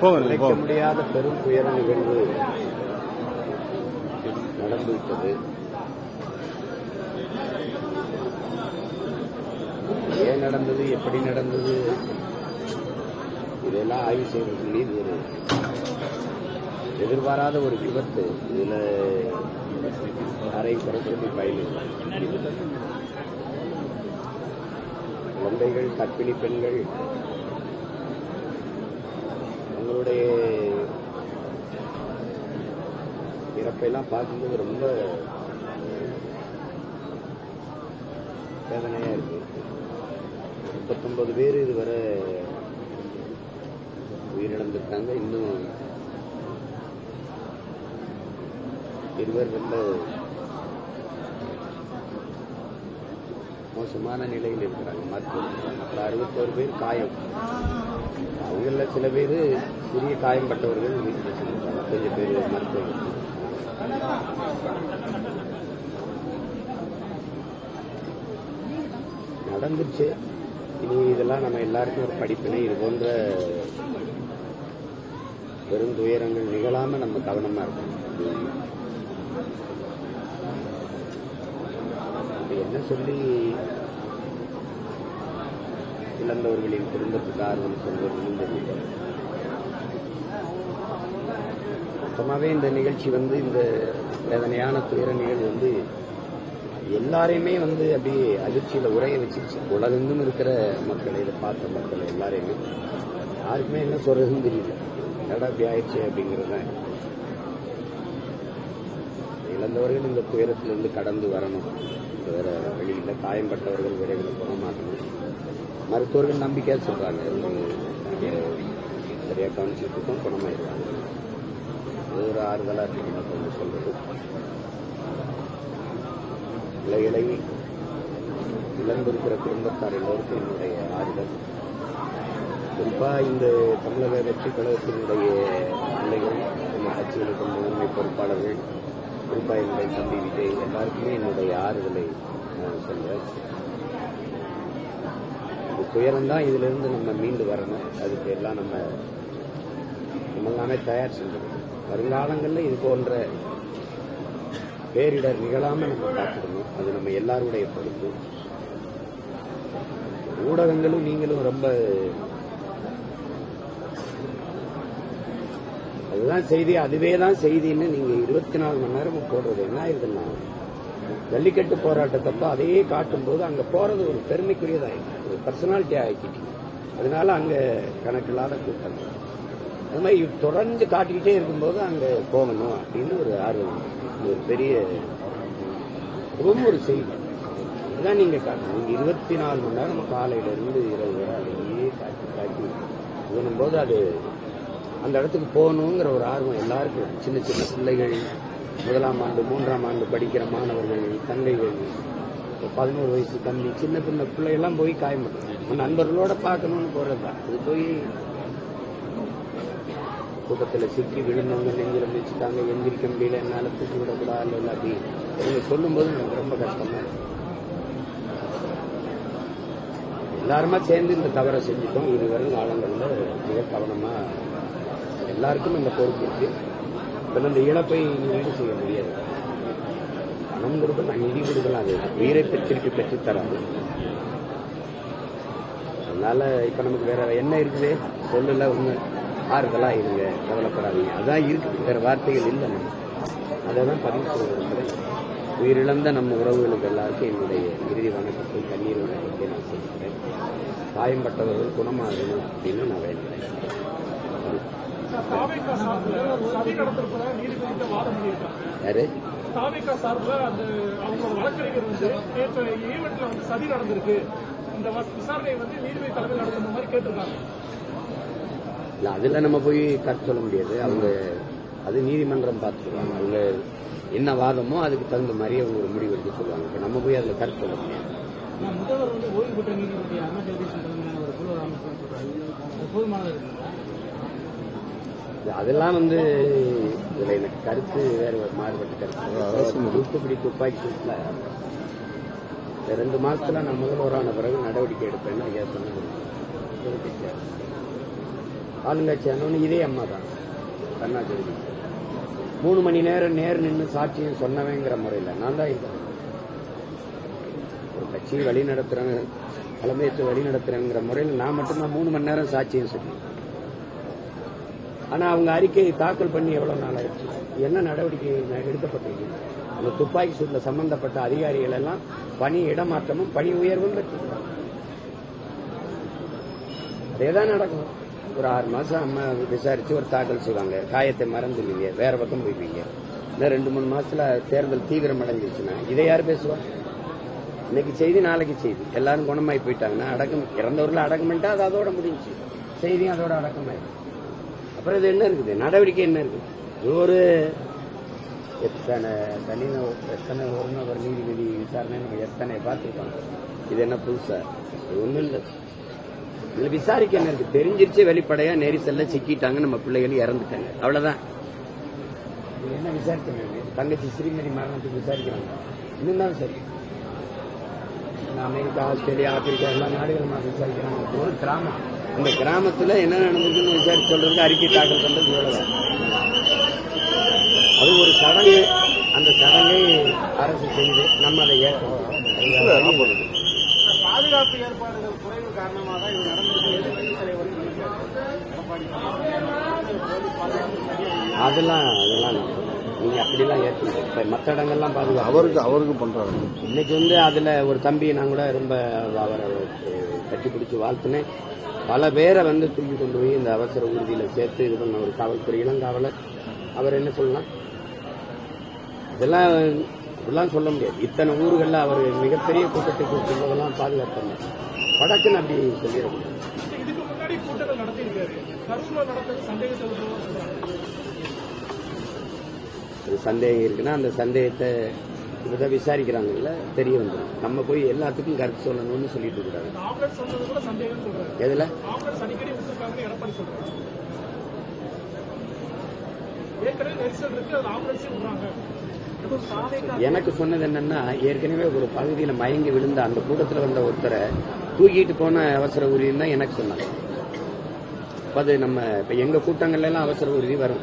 போங்க நினைக்க முடியாத பெரும் புயல் நிகழ்வு நடந்துவிட்டது. ஏன் நடந்தது? எப்படி நடந்தது? இதெல்லாம் ஆய்வு செய்வதற்கு இது ஒரு எதிர்பாராத ஒரு விபத்து. இதுல யாரையும் குறைக்கிறது பயனில்லை குழந்தைகள் கற்பிணி பெண்கள் அவருடைய இறப்பெல்லாம் பார்க்கும்போது ரொம்ப வேதனையா இருக்கு. முப்பத்தொன்பது பேர் இதுவரை உயிரிழந்திருக்காங்க. இன்னும் இருவர் ரொம்ப மோசமான நிலையில் இருக்கிறாங்க. மருத்துவர் அப்புறம் அறுபத்தோரு பேர் காயம். அவங்களில் சில பேர் சிறிய காயம்பட்டவர்கள் வீட்டில் வச்சிருக்காங்க. கொஞ்சம் பேர் மருத்துவர்கள். நடந்துச்சு. இனி இதெல்லாம் நம்ம எல்லாருக்கும் ஒரு படிப்பினை. இது போன்ற பெரும் துயரங்கள் நிகழாம நம்ம கவனமா இருக்கணும். என்ன சொல்லி இழந்தவர்களின் குடும்பத்துக்கு ஆர்வம் சொல்வதும் மொத்தமாகவே இந்த நிகழ்ச்சி வந்து இந்த வேதனையான துயர நிகழ்வு வந்து எல்லாரையுமே வந்து அப்படியே அதிர்ச்சியில உரைய வச்சிருச்சு. உலகெங்கும் இருக்கிற மக்களை இதை பார்த்த மக்கள் எல்லாரையுமே. யாருக்குமே என்ன சொல்றதுன்னு தெரியல. என்னடா அப்படி ஆயிடுச்சு அப்படிங்கிறது தான். இழந்தவர்கள் இந்த துயரத்திலிருந்து கடந்து வரணும். வேற வழியில் காயம்பட்டவர்கள் விரைவில் குணமாகணும். மருத்துவர்கள் நம்பிக்கையா சொல்றாங்க. இவங்க சரியா கவனிச்சுட்டு இருக்கோம் அது ஒரு ஆறுதலா இருக்கு மற்றவங்க சொல்றது. இலைகளை இழந்திருக்கிற குடும்பத்தார் எல்லோருக்கும் என்னுடைய ஆறுதல். குறிப்பா இந்த தமிழக வெற்றி கழகத்தினுடைய பிள்ளைகள் இந்த முதன்மை பொறுப்பாளர்கள் குறிப்பா என்னுடைய தம்பி விஜய் எல்லாருக்குமே என்னுடைய ஆறுதலை நான் சொல்றேன். துயரம் தான் இதுல இருந்து நம்ம மீண்டு வரணும். அதுக்கு எல்லாம் நம்ம நம்ம எல்லாமே தயார் செஞ்சிடணும் வருங்காலங்களில் இது போன்ற பேரிடர் நிகழாம நம்ம பார்த்துக்கணும். அது நம்ம எல்லாருடைய பொறுப்பு. ஊடகங்களும் நீங்களும் ரொம்ப அதுதான் செய்தி அதுவே தான் செய்தின்னு நீங்க இருபத்தி நாலு மணி நேரமும் போடுறது. என்ன இதுன்னா ஜல்லிக்கட்டு போராட்டத்தப்ப அதையே காட்டும்போது அங்க போறது ஒரு பெருமைக்குரியதாயிருக்கு ஒரு பர்சனாலிட்டி ஆக்கிட்டீங்க அதனால அங்க கணக்கில்லாத கூட்டங்கள் அது மாதிரி தொடர்ந்து காட்டிக்கிட்டே இருக்கும்போது அங்க போகணும் அப்படின்னு ஒரு ஆர்வம். ஒரு பெரிய ரொம்ப ஒரு செய்தி. அதுதான் நீங்க காட்டணும். இருபத்தி நாலு மணி நேரம் காலையில இருந்து இரவு வரை அதையே காட்டி காட்டி போது அது அந்த இடத்துக்கு போகணுங்கிற ஒரு ஆர்வம் எல்லாருக்கும். சின்ன சின்ன பிள்ளைகள் முதலாம் ஆண்டு மூன்றாம் ஆண்டு படிக்கிற மாணவர்கள் தங்கைகள் பதினோரு வயசு தம்பி சின்ன சின்ன பிள்ளையெல்லாம் போய் காயப்பட்டு நண்பர்களோட பார்க்கணும்னு போறதுதான் இது போய் கூட்டத்தில் சிக்கி விழுந்தவங்க நெஞ்சில் மிதிச்சுட்டாங்க எந்திரிக்க முடியல என்னால் தூக்கி விடக்கூடாது இல்லை அப்படி இவங்க சொல்லும்போது எனக்கு ரொம்ப கஷ்டமா எல்லாருமா சேர்ந்து இந்த தவறை செஞ்சுட்டோம். இது வரும் காலங்களில் மிக கவனமா எல்லாருக்கும் இந்த பொறுப்பு இருக்கு. இப்ப அந்த இழப்பை ஈடு செய்ய முடியாது. பணம் கொடுக்கலாம் நிதி கொடுக்கலாம் அது உயிரை திருப்பி பெற்றுத் தராது அதனால இப்ப நமக்கு வேற என்ன இருக்குது? சொல்லல ஒண்ணு. ஆறுதலா இருங்க கவலைப்படாதீங்க. அதான் இருக்கு வேற வார்த்தைகள் இல்லை நம்ம. அதை தான் பதிவு செய்ய உயிரிழந்த நம்ம உறவுகளுக்கு எல்லாருக்கும் என்னுடைய இறுதி வணக்கத்தை கண்ணீர் வணக்கத்தை நான் சொல்கிறேன். காயம்பட்டவர்கள் குணமாகணும் அப்படின்னு நான் வேண்டுகிறேன். யாரு? தாவேக்கா சார்பில் அந்த அவங்களோட வழக்கறிஞர் வந்து நேற்று ஈவெண்ட்ல வந்து சதி நடந்திருக்கு. இந்த வ- விசாரணையை வந்து நீதிபதி தலைமையில் நடத்துற மாதிரி கேட்டிருக்காங்க. இல்ல அதுல நம்ம போய் சொல்ல முடியாது. அவங்க அது நீதிமன்றம் பார்த்துக்குவாங்க. அவங்க என்ன வாதமோ அதுக்கு தகுந்த மாதிரி அவங்க ஒரு முடிவு எடுக்க சொல்லுவாங்க. இப்ப நம்ம போய் அதுல கருத்து சொல்ல முடியாது. முதல்வர் வந்து ஓய்வு பெற்ற நீதிபதி அண்ணா ஜெகதீஷ் தலைமையிலான ஒரு குழு அமைப்பு சொல்றாங்க அது போதுமானது இருக்குங்களா? இது அதெல்லாம் வந்து இதுல எனக்கு கருத்து வேற ஒரு மாறுபட்ட கருத்து. தூத்துக்குடி துப்பாக்கி இந்த ரெண்டு மாசத்துல நான் முதல்வரான பிறகு நடவடிக்கை எடுப்பேன்னு ஐயா சொன்னது ஆளுங்கட்சி ஆனவனு இதே அம்மா தான். ஜெகதீஷ் மூணு மணி நேரம் நேர் நின்று சாட்சியம் சொன்னவேங்கிற முறையில் நான் தான் ஒரு கட்சியை வழி நடத்துறேன் தலைமையேற்று வழி நடத்துறேங்கிற முறையில் நான் மட்டும்தான் மூணு மணி நேரம் சாட்சியம் சொன்னேன். ஆனா அவங்க அறிக்கையை தாக்கல் பண்ணி எவ்வளவு நாள் ஆயிடுச்சு? என்ன நடவடிக்கை எடுக்கப்பட்டிருக்கு எடுக்கப்பட்டது? அந்த துப்பாக்கி சூட்டில் சம்பந்தப்பட்ட அதிகாரிகள் எல்லாம் பணி இடமாற்றமும் பணி உயர்வும் பெற்றிருக்காங்க. அதேதான் நடக்கும். ஒரு ஆறு மாசம் அம்மா விசாரிச்சு ஒரு தாக்கல் செய்வாங்க. காயத்தை மறந்துடுவீங்க வேற பக்கம் போய்ப்பீங்க. இன்னும் ரெண்டு மூணு மாசத்துல தேர்தல் தீவிரம் அடைஞ்சிருச்சுன்னா இதை யார் பேசுவா? இன்னைக்கு செய்தி நாளைக்கு செய்தி. எல்லாரும் குணமாயி போயிட்டாங்கன்னா அடக்கம் இறந்தவர்கள் அடக்கம் பண்ணிட்டா அது அதோட முடிஞ்சு செய்தியும் அதோட அடக்கமாயிடும். அப்புறம் இது என்ன இருக்குது? நடவடிக்கை என்ன இருக்குது? இது ஒரு எத்தனை தனி எத்தனை ஒரு நபர் நீதிபதி விசாரணை நம்ம எத்தனை பார்த்துருக்கோம். இது என்ன புதுசா? இது ஒன்றும் இல்லை. இதில் விசாரிக்க என்ன இருக்கு? தெரிஞ்சிருச்சு வெளிப்படையா நெரிசல்ல சிக்கிட்டாங்க நம்ம பிள்ளைகள் இறந்துட்டாங்க. அவ்வளவுதான். என்ன விசாரிக்கணும் தங்கச்சி ஸ்ரீமதி மரணத்துக்கு விசாரிக்கிறாங்க. இன்னும் தான் சரி அமெரிக்கா ஆஸ்திரேலியா ஆப்பிரிக்கா எல்லா நாடுகளும் விசாரிக்கிறாங்க. ஒரு கிராமம் அந்த கிராமத்துல என்ன நடந்திருக்குன்னு விசாரிச்சு சொல்றதுக்கு அறிக்கை தாக்கல் பண்றது இவ்வளவுதான். அது ஒரு சடங்கு. அந்த சடங்கை அரசு செய்து நம்ம அதை ஏற்கணும் பாதுகாப்பு ஏற்பாடுகள் குறைவு காரணமாக இது எதிர்கட்சி தலைவர் இல்லை. அதெல்லாம் அதெல்லாம் நீங்க அப்படிலாம் ஏற்கணும் இப்ப மற்ற இடங்கள்லாம் பாதுகாப்பு. அவருக்கு அவருக்கு பண்றாங்க. இன்னைக்கு வந்து அதுல ஒரு தம்பி நான் கூட ரொம்ப அவரை கட்டி பிடிச்சி வாழ்த்துனேன். பல பேரை வந்து தூக்கி கொண்டு போய் இந்த அவசர ஊர்தியில சேர்த்து இது பண்ண ஒரு காவல்துறை இளங்காவலர். அவர் என்ன சொல்லலாம்? இதெல்லாம் இதெல்லாம் சொல்ல முடியாது. இத்தனை ஊர்கள்ல அவர் மிகப்பெரிய கூட்டத்தை கூட்டுள்ளதெல்லாம் பாதுகாப்பு படக்குன்னு அப்படி சொல்லிட முடியாது சந்தேகம் இருக்குன்னா அந்த சந்தேகத்தை இப்பதான் விசாரிக்கிறாங்கல்ல தெரிய வந்துடும் நம்ம போய் எல்லாத்துக்கும் கருத்து சொல்லணும்னு சொல்லிட்டு சொல்றாரு. எதுல? எனக்கு சொன்னது என்னன்னா ஏற்கனவே ஒரு பகுதியில மயங்கி விழுந்த அந்த கூட்டத்தில் வந்த ஒருத்தரை தூக்கிட்டு போன அவசர ஊர்தின்னு தான் எனக்கு சொன்னாங்க. அது நம்ம இப்ப எங்க கூட்டங்கள்ல எல்லாம் அவசர ஊர்தி வரும்.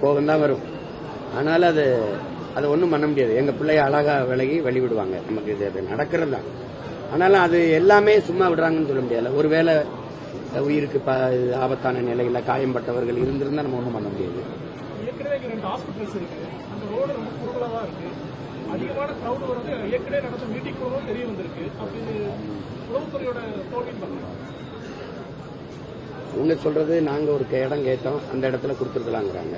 கோபம் தான் வரும். ஆனாலும் அது அதை ஒன்றும் பண்ண முடியாது. எங்க பிள்ளைய அழகா விலகி வழி விடுவாங்க நமக்கு இது நடக்கிறது? தான் ஆனாலும் அது எல்லாமே சும்மா விடுறாங்கன்னு சொல்ல முடியாது ஒருவேளை உயிருக்கு ப- ஆபத்தான நிலையில காயம்பட்டவர்கள் இருந்திருந்தா நம்ம ஒன்றும் பண்ண முடியாது. அவங்க சொல்றது நாங்க ஒரு இடம் கேட்டோம். அந்த இடத்துல கொடுத்துருக்கலாங்கிறாங்க.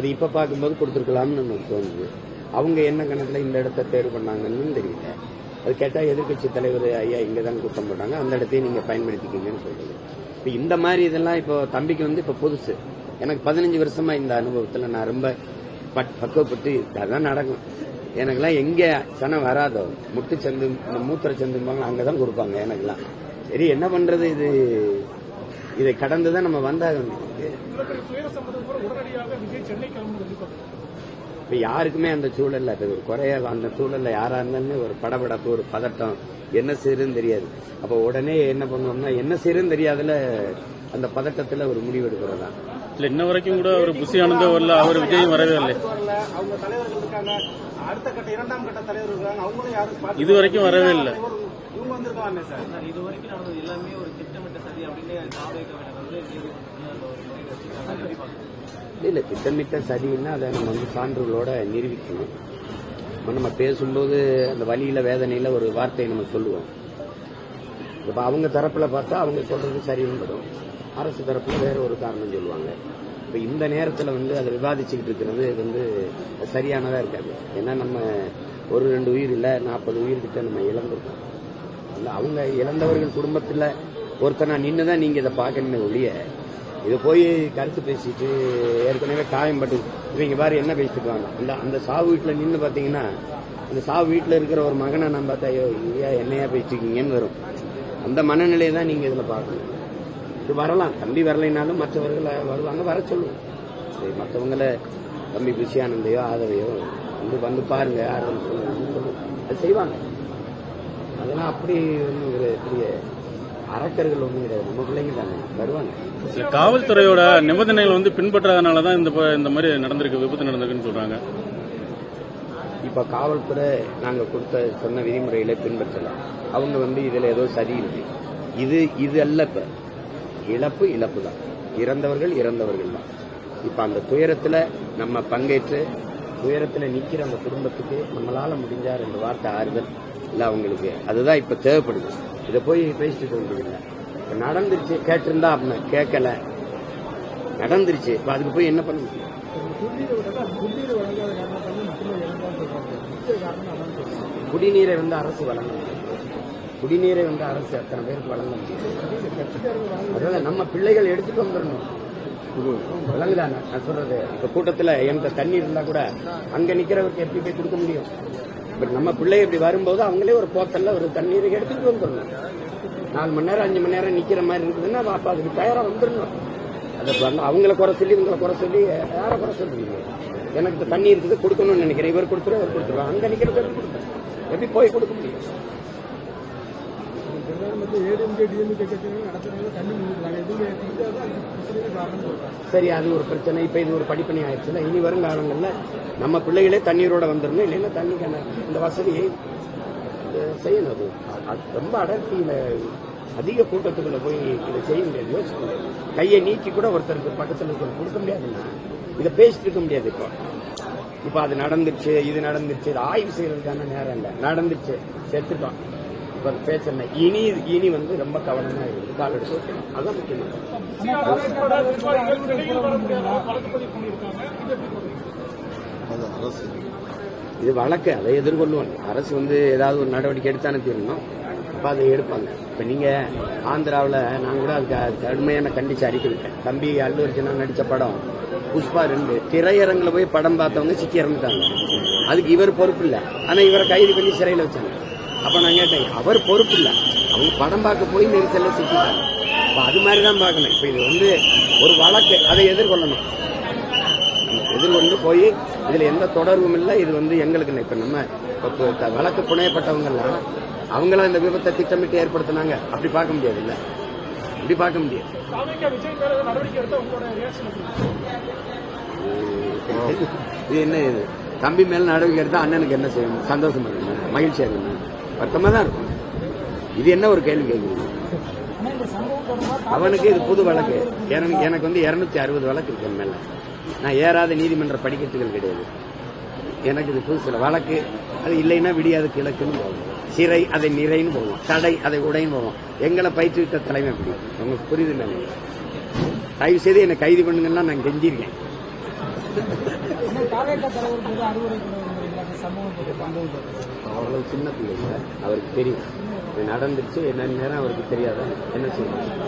அது இப்ப பார்க்கும்போது கொடுத்துருக்கலாம்னு நமக்கு தோணுது. அவங்க என்ன கணக்கில் இந்த இடத்த தேர்வு பண்ணாங்கன்னு தெரியல. அது கேட்டா எதிர்கட்சி தலைவர் ஐயா இங்க தான் குற்றம் போட்டாங்க. அந்த இடத்தையும் நீங்க பயன்படுத்திக்கிங்கன்னு சொல்றது. இப்ப இந்த மாதிரி இதெல்லாம் இப்போ தம்பிக்கு வந்து இப்ப புதுசு. எனக்கு பதினஞ்சு வருஷமா இந்த அனுபவத்துல நான் ரொம்ப பட்- பக்குவப்பட்டு அதான் நடக்கும். எனக்கெல்லாம் எங்க சனம் வராதோ முட்டு சந்து இந்த மூத்திர சந்தும்பாங்க அங்கதான் கொடுப்பாங்க எனக்கெல்லாம். சரி என்ன பண்றது இது? இதை கடந்துதான் நம்ம வந்தாகணும். உடனடியாக விஜய் சென்னை கிளம்புறது யாருக்குமே அந்த சூழல்ல அது ஒரு குறைய அந்த சூழல்ல யாரா இருந்தாலும் ஒரு படபடப்பு ஒரு பதட்டம் என்ன செய்யறதுன்னு தெரியாது. அப்ப உடனே என்ன பண்ணுவோம்னா என்ன செய்யறதுன்னு தெரியாதுல அந்த பதட்டத்துல ஒரு முடிவு எடுக்கிறதா. இல்ல இன்ன வரைக்கும் கூட அவர் புஷி ஆனந்தே வரல அவர் விஜயும் வரவே இல்லை. அவங்க தலைவர்கள் இருக்காங்க. அடுத்த கட்ட இரண்டாம் கட்ட தலைவர் இருக்காங்க. அவங்களும் யாரும் இது வரைக்கும் வரவே இல்லை. இவங்க வந்திருக்காங்க சார். இது வரைக்கும் நடந்தது எல்லாமே ஒரு திட்டமிட்ட சதி அப்படின்னு இல்லை திட்டமிட்ட சதின்னா அதை நம்ம வந்து சான்றுகளோட நிரூபிக்கணும். இப்போ நம்ம பேசும்போது அந்த வழியில வேதனையில ஒரு வார்த்தையை நம்ம சொல்லுவோம். இப்ப அவங்க தரப்புல பார்த்தா அவங்க சொல்றது சரின்னு வரும் அரசு தரப்புல வேற ஒரு காரணம் சொல்லுவாங்க. இப்ப இந்த நேரத்துல வந்து அதை விவாதிச்சுக்கிட்டு இருக்கிறது வந்து சரியானதா இருக்காது. ஏன்னா நம்ம ஒரு ரெண்டு உயிர் இல்ல நாற்பது உயிர்கிட்ட நம்ம இழந்திருக்கோம். இல்லை அவங்க இழந்தவர்கள் குடும்பத்தில் ஒருத்தனா நின்று தான் நீங்க இதை பார்க்கணுமே ஒழிய இதை போய் கருத்து பேசிட்டு ஏற்கனவே காயம்பட்டு இவங்க பாரு என்ன பேசிட்டு இருக்காங்க. அந்த அந்த சாவு வீட்டுல நின்று பாத்தீங்கன்னா அந்த சாவு வீட்டுல இருக்கிற ஒரு மகனை நான் பார்த்தா ஐயோ இல்லையா என்னையா பேசிட்டு வரும். அந்த மனநிலையை தான் நீங்க இதுல பார்க்கணும். இது வரலாம். தம்பி வரலைனாலும் மற்றவர்களை வருவாங்க வர சொல்லுவோம் சரி மற்றவங்கள தம்பி புஷியானந்தையோ ஆதவையோ வந்து வந்து பாருங்க ஆறுதல் சொல்லுங்க அது செய்வாங்க. அதெல்லாம் அப்படி ஒன்றும் ஒரு பெரிய அரக்கர்கள் ஒன்றும் கிடையாது நம்ம பிள்ளைங்க தானே வருவாங்க. சில காவல்துறையோட நிபந்தனைகள் வந்து பின்பற்றாதனால தான் இந்த இந்த மாதிரி நடந்திருக்கு விபத்து நடந்திருக்குன்னு சொல்றாங்க. இப்ப காவல்துறை நாங்க கொடுத்த சொன்ன விதிமுறைகளை பின்பற்றல அவங்க வந்து இதுல ஏதோ சரி இருக்கு இது இது அல்ல இப்ப. இழப்பு இழப்பு தான். இறந்தவர்கள் இறந்தவர்கள் தான். இப்ப அந்த துயரத்துல நம்ம பங்கேற்று துயரத்துல நிக்கிற அந்த குடும்பத்துக்கு நம்மளால முடிஞ்சா ரெண்டு வார்த்தை ஆறுதல் இல்ல அவங்களுக்கு. அதுதான் இப்ப தேவைப்படுது. இதை போய் பேசிட்டு இருக்க இப்போ நடந்துருச்சு கேட்டிருந்தா அப்படின்னா கேட்கல. நடந்துருச்சு. இப்ப அதுக்கு போய் என்ன பண்ண முடியும்? குடிநீரை வந்து அரசு வழங்க குடிநீரை வந்து அரசு அத்தனை பேருக்கு வழங்க முடியும்? அதாவது நம்ம பிள்ளைகள் எடுத்துட்டு வந்துடணும். விளங்குதா நான் நான் சொல்றது. இப்ப கூட்டத்துல எந்த தண்ணி இருந்தா கூட அங்க நிக்கிறவருக்கு எப்படி போய் கொடுக்க முடியும்? பட் நம்ம பிள்ளை இப்படி வரும்போது அவங்களே ஒரு போத்தல்ல ஒரு தண்ணீரை எடுத்துட்டு வந்துடணும். நாலு மணி நேரம் அஞ்சு மணி நேரம் நிக்கிற மாதிரி இருக்குதுன்னா அப்ப அதுக்கு தயாரா வந்துடணும். அதை அவங்கள குறை சொல்லி இவங்களை குறை சொல்லி யார குறை சொல்றீங்க எனக்கு தண்ணி இருக்குது கொடுக்கணும்னு நினைக்கிறேன். இவர் கொடுத்துரு அவர் கொடுத்துருவாங்க அங்க நிக்கிறது எப்படி போய் கொடுக்க முடியும்? சரி அது ஒரு பிரச்சனை. இப்ப இது ஒரு படிப்பணி ஆயிடுச்சுல. இனி வரும் காலங்கள்ல நம்ம பிள்ளைகளே தண்ணீரோட வந்துடணும். இல்லைன்னா தண்ணிக்கான இந்த வசதியை செய்யணும் அது. அது ரொம்ப அடர்த்தியில அதிக கூட்டத்துக்குள்ள போய் இதை செய்ய முடியாது. யோசிக்க கையை நீக்கி கூட ஒருத்தருக்கு பக்கத்துல இருக்கிற கொடுக்க முடியாதுன்னா இதை பேசிட்டு இருக்க முடியாது இப்போ. இப்ப அது நடந்துருச்சு இது நடந்துருச்சு இது ஆய்வு செய்யறதுக்கான நேரம் இல்லை. நடந்துருச்சு செத்துட்டோம். இப்ப பேசல இனி இனி வந்து ரொம்ப கவனமா இருக்கு கால் எடுத்து வைக்கணும் அதான் முக்கியமான இது வழக்கு. அதை எதிர்கொள்ளுவாங்க. அரசு வந்து ஏதாவது ஒரு நடவடிக்கை எடுத்தானே தீரணும். அப்ப அதை எடுப்பாங்க. இப்ப நீங்க ஆந்திராவுல நான் கூட அதுக்கு கடுமையான கண்டிச்சு அறிக்கை விட்டேன். தம்பி அல்லு அர்ஜுனா நடிச்ச படம் புஷ்பா ரெண்டு. திரையரங்குல போய் படம் பார்த்தவங்க சிக்கி இறந்துட்டாங்க. அதுக்கு இவர் பொறுப்பு இல்ல. ஆனா இவரை கைது பண்ணி சிறையில வச்சாங்க. அப்ப நான் கேட்டேன் அவர் பொறுப்பு இல்ல. அவங்க படம் பார்க்க போய் நெரிசல்ல சிக்கிட்டாங்க. அப்ப அது மாதிரி தான் பார்க்கணும். இப்ப இது வந்து ஒரு வழக்கு அதை எதிர்கொள்ளணும். எதிர்கொண்டு போய் இதுல எந்த தொடர்பும் இல்லை இது வந்து எங்களுக்கு. இப்ப நம்ம வழக்கு புனையப்பட்டவங்க எல்லாம் அவங்களா இந்த விபத்தை திட்டமிட்டு ஏற்படுத்தினாங்க. அப்படி பார்க்க முடியாது இல்ல. அப்படி பார்க்க முடியாது. இது என்ன இது? தம்பி மேல நடவடிக்கை எடுத்தா அண்ணனுக்கு என்ன செய்யணும்? சந்தோஷமா மகிழ்ச்சியா இருக்கணும்? வருத்தமா தான் இருக்கும். இது என்ன ஒரு கேள்வி கேட்குறீங்க அவனுக்கு இது புது வழக்கு. எனக்கு எனக்கு வந்து இருநூத்தி அறுபது வழக்கு இருக்கு மேல. நான் ஏறாத நீதிமன்ற படிக்கட்டுகள் கிடையாது. எனக்கு இது புதுசுல வழக்கு. அது இல்லைன்னா விடியாது கிழக்குன்னு போகும். சிறை அதை நிறைன்னு போகும். தடை அதை உடைன்னு போகும். எங்களை பயிற்றுவித்த தலைமை அப்படி. உங்களுக்கு புரியுது இல்லை தயவு செய்து என்னை கைது பண்ணுங்கன்னா நான் கெஞ்சிருக்கேன் அவ்வளவு சின்ன பிள்ளைங்க. அவருக்கு தெரியும். நடந்துச்சு. என்ன நேரம் அவருக்கு தெரியாத என்ன செய்யணும்?